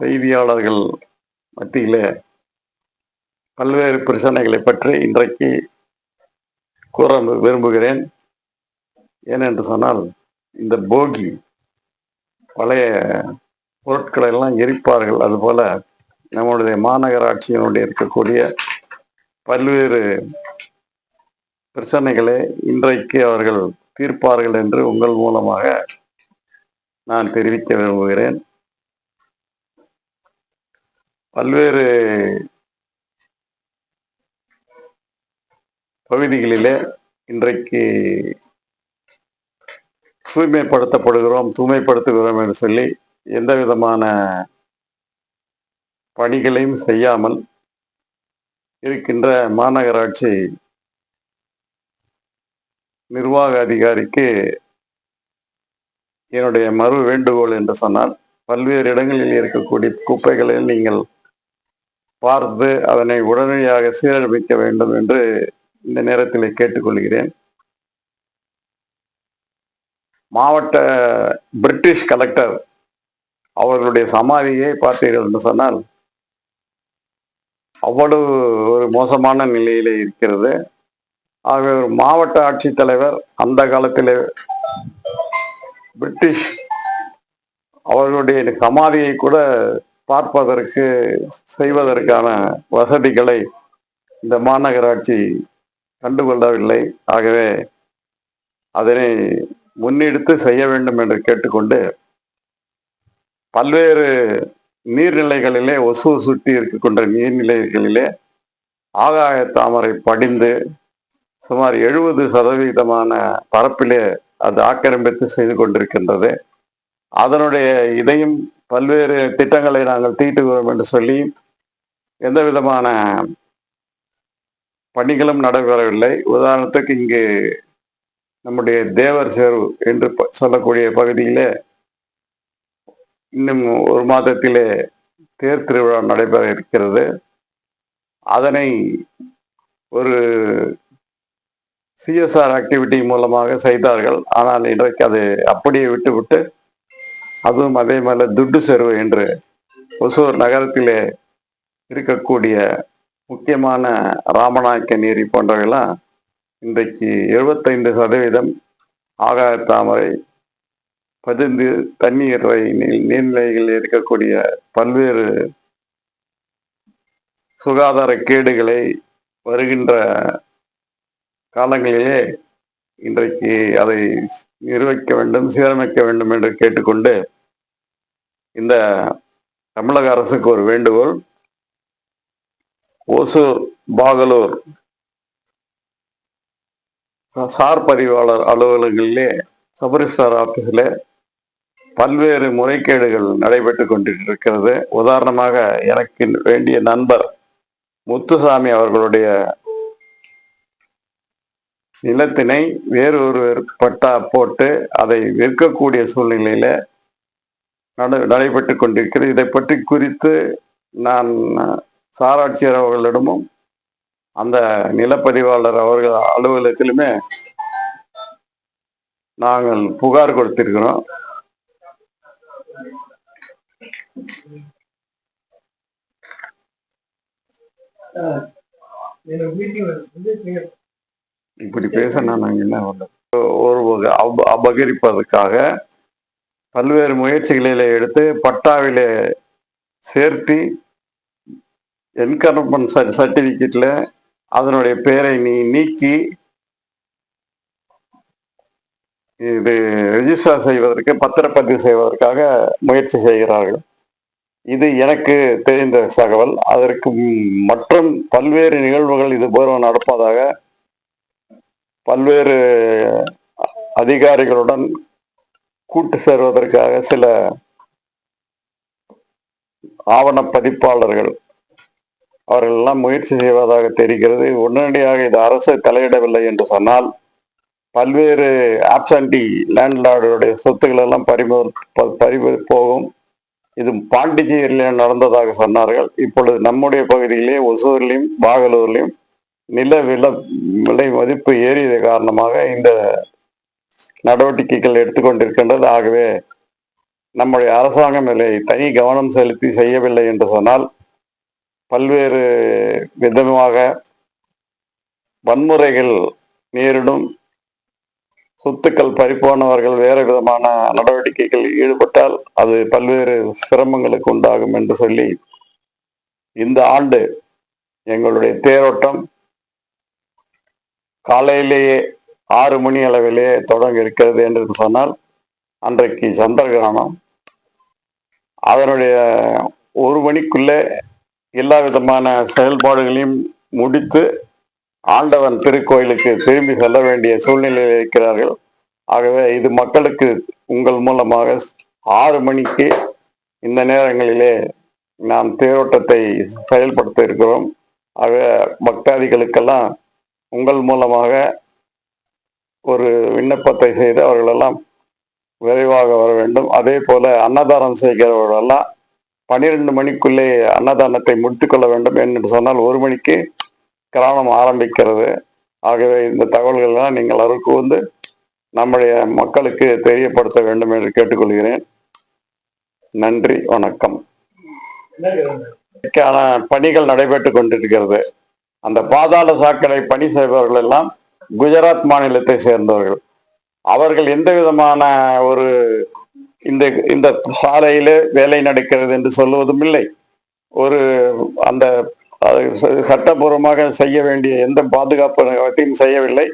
செய்தியாளர்கள் மத்தியிலே பல்வேறு பிரச்சனைகளை பற்றி இன்றைக்கு கூற விரும்புகிறேன். ஏனென்று சொன்னால் இந்த போகி பழைய பொருட்களை எல்லாம் எரிப்பார்கள். அதுபோல நம்முடைய மாநகராட்சியினுடைய இருக்கக்கூடிய பல்வேறு பிரச்சனைகளை இன்றைக்கு அவர்கள் தீர்ப்பார்கள் என்று உங்கள் மூலமாக நான் தெரிவிக்க விரும்புகிறேன். பல்வேறு பகுதிகளிலே இன்றைக்கு தூய்மைப்படுத்தப்படுகிறோம் தூய்மைப்படுத்துகிறோம் என்று சொல்லி எந்த விதமான பணிகளையும் செய்யாமல் இருக்கின்ற மாநகராட்சி நிர்வாக அதிகாரிக்கு என்னுடைய மறு வேண்டுகோள் என்று சொன்னால் பல்வேறு இடங்களில் இருக்கக்கூடிய குப்பைகளை நீங்கள் பார்த்து அதனை உடனடியாக சீரமைக்க வேண்டும் என்று இந்த நேரத்தில் கேட்டுக்கொள்கிறேன். மாவட்ட பிரிட்டிஷ் கலெக்டர் அவர்களுடைய சமாதியை பார்த்தீர்கள் என்று சொன்னால் அவ்வளவு ஒரு மோசமான நிலையிலே இருக்கிறது. ஆகவே ஒரு மாவட்ட ஆட்சித்தலைவர் அந்த காலத்திலே பிரிட்டிஷ் அவர்களுடைய சமாதியை கூட பார்ப்பதற்கு செய்வதற்கான வசதிகளை இந்த மாநகராட்சி கண்டுகொள்ளவில்லை. ஆகவே அதனை முன்னெடுத்து செய்ய வேண்டும் என்று கேட்டுக்கொண்டு பல்வேறு நீர்நிலைகளிலே ஒசு சுட்டி இருக்கின்ற நீர்நிலைகளிலே ஆகாய தாமரை படிந்து சுமார் எழுபது சதவீதமான பரப்பிலே அது ஆக்கிரமித்து செய்து கொண்டிருக்கின்றது. அதனுடைய இதையும் பல்வேறு திட்டங்களை நாங்கள் தீட்டுகிறோம் என்று சொல்லி எந்த விதமான பணிகளும் நடைபெறவில்லை. உதாரணத்துக்கு இங்கு நம்முடைய தேவர் சேர்வு என்று சொல்லக்கூடிய பகுதியிலே இன்னும் ஒரு மாதத்திலே தேர் திருவிழா நடைபெற இருக்கிறது. அதனை ஒரு சிஎஸ்ஆர் ஆக்டிவிட்டி மூலமாக செய்தார்கள். ஆனால் இன்றைக்கு அது அப்படியே விட்டுவிட்டு அதுவும் அதே மாதிரி துட்டு செருவு என்று ஒசூர் நகரத்திலே இருக்கக்கூடிய முக்கியமான ராமநாயக்க நீரி போன்றவையெல்லாம் இன்றைக்கு எழுபத்தைந்து சதவீதம் ஆகாய தாமரை பதிந்து தண்ணீரை நீர்நிலைகளில் இருக்கக்கூடிய பல்வேறு சுகாதார கேடுகளை வருகின்ற காலங்களிலே இன்றைக்கு அதை நிர்வகிக்க வேண்டும் சீரமைக்க வேண்டும் என்று கேட்டுக்கொண்டு இந்த தமிழக அரசுக்கு ஒரு வேண்டுகோள். ஓசூர் பாகலூர் சார் பதிவாளர் அலுவலகங்களிலே சபரிஸ்டார் ஆபீஸில் பல்வேறு முறைகேடுகள் நடைபெற்று கொண்டிருக்கிறது. உதாரணமாக எனக்கு வேண்டிய நண்பர் முத்துசாமி அவர்களுடைய நிலத்தினை வேறொருவர் பட்டா போட்டு அதை விற்கக்கூடிய சூழ்நிலையில நட நடைபெற்று கொண்டிருக்கிறது. இதை பற்றி குறித்து நான் சாராட்சியர் அவர்களிடமும் அந்த நிலப்பதிவாளர் அவர்கள் அலுவலகத்திலுமே நாங்கள் புகார் கொடுத்திருக்கிறோம். இப்படி பேச நாங்கள் என்ன பண்றது? ஒரு அப அபகரிப்பதற்காக பல்வேறு முயற்சிகளிலே எடுத்து பட்டாவிலே சேர்த்து என்கரப்மெண்ட் சர்டிபிகேட்ல அதனுடைய பெயரை நீ நீக்கி இது ரெஜிஸ்டர் செய்வதற்கு பத்திரப்பதிவு செய்வதற்காக முயற்சி செய்கிறார்கள் இது எனக்கு தெரிந்த தகவல் அதற்கு மற்றும் பல்வேறு நிகழ்வுகள் இது போல நடப்பதாக பல்வேறு அதிகாரிகளுடன் கூட்டு சேர்வதற்காக சில ஆவண பதிப்பாளர்கள் அவர்கள் எல்லாம் முயற்சி செய்வதாக தெரிகிறது. உடனடியாக இது அரசு தலையிடவில்லை என்று சொன்னால் பல்வேறு ஆப்சண்டி லேண்ட்லார்டுடைய சொத்துக்கள் எல்லாம் பறிமு ப- பறிவு போகும். இது பாண்டிச்சேரியில் நடந்ததாக சொன்னார்கள். இப்பொழுது நம்முடைய பகுதியிலே ஒசூர்லையும் பாகலூர்லையும் நில வில விலை மதிப்பு ஏறியது காரணமாக இந்த நடவடிக்கைகள் எடுத்துக்கொண்டிருக்கின்றது. ஆகவே நம்முடைய அரசாங்கம் இதை தனி கவனம் செலுத்தி செய்யவில்லை என்று சொன்னால் பல்வேறு விதமாக வன்முறைகள் நேரிடும். சொத்துக்கள் பறிப்போனவர்கள் வேறு விதமான நடவடிக்கைகள் ஈடுபட்டால் அது பல்வேறு சிரமங்களுக்கு உண்டாகும் என்று சொல்லி இந்த ஆண்டு எங்களுடைய தேரோட்டம் காலையிலேயே ஆறு மணி அளவிலே தொடங்க இருக்கிறது என்று சொன்னால் அன்றைக்கு சந்திரகிரகணம் அதனுடைய ஒரு மணிக்குள்ளே எல்லா விதமான செயல்பாடுகளையும் முடித்து ஆண்டவன் திருக்கோயிலுக்கு திரும்பி செல்ல வேண்டிய சூழ்நிலையில் இருக்கிறார்கள். ஆகவே இது மக்களுக்கு உங்கள் மூலமாக ஆறு மணிக்கு இந்த நேரங்களிலே நாம் தேரோட்டத்தை செயல்படுத்த இருக்கிறோம். ஆக பக்தாதிகளுக்கெல்லாம் உங்கள் மூலமாக ஒரு விண்ணப்பத்தை செய்து அவர்களெல்லாம் விரைவாக வர வேண்டும். அதே போல அன்னதானம் செய்கிறவர்களெல்லாம் பனிரெண்டு மணிக்குள்ளே அன்னதானத்தை முடித்துக்கொள்ள வேண்டும் என்று சொன்னால் ஒரு மணிக்கு கிராமம் ஆரம்பிக்கிறது. ஆகவே இந்த தகவல்கள்லாம் நீங்கள் அருள் வந்து நம்முடைய மக்களுக்கு தெரியப்படுத்த வேண்டும் என்று கேட்டுக்கொள்கிறேன். நன்றி வணக்கம். பணிகள் நடைபெற்றுக் கொண்டிருக்கிறது. அந்த பாதாள சாக்கடை பணி செய்பவர்கள் எல்லாம் குஜராத் மாநிலத்தை சேர்ந்தவர்கள். அவர்கள் எந்த விதமான ஒரு இந்த இந்த சாலையில வேலை நடக்கிறது என்று சொல்லுவதும் இல்லை. ஒரு அந்த அது சட்டபூர்வமாக செய்ய வேண்டிய எந்த பாதுகாப்பு செய்யவில்லை.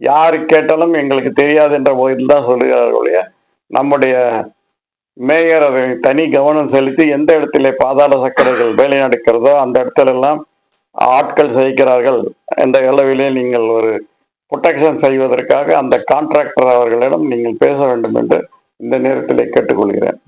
யார் கேட்டாலும் எங்களுக்கு தெரியாது என்ற போதில் தான் சொல்லுகிறார்கள் நம்முடைய மேயர் அதை தனி கவனம் செலுத்தி எந்த இடத்திலே பாதாள சக்கரைகள் வேலை நடக்கிறதோ அந்த இடத்துல எல்லாம் ஆட்கள் செய்கிறார்கள் என்ற அளவிலே நீங்கள் ஒரு ப்ரொடெக்ஷன் செய்வதற்காக அந்த கான்ட்ராக்டர் அவர்களிடம் நீங்கள் பேச வேண்டும் என்று இந்த நேரத்திலே கேட்டுக்கொள்கிறேன்.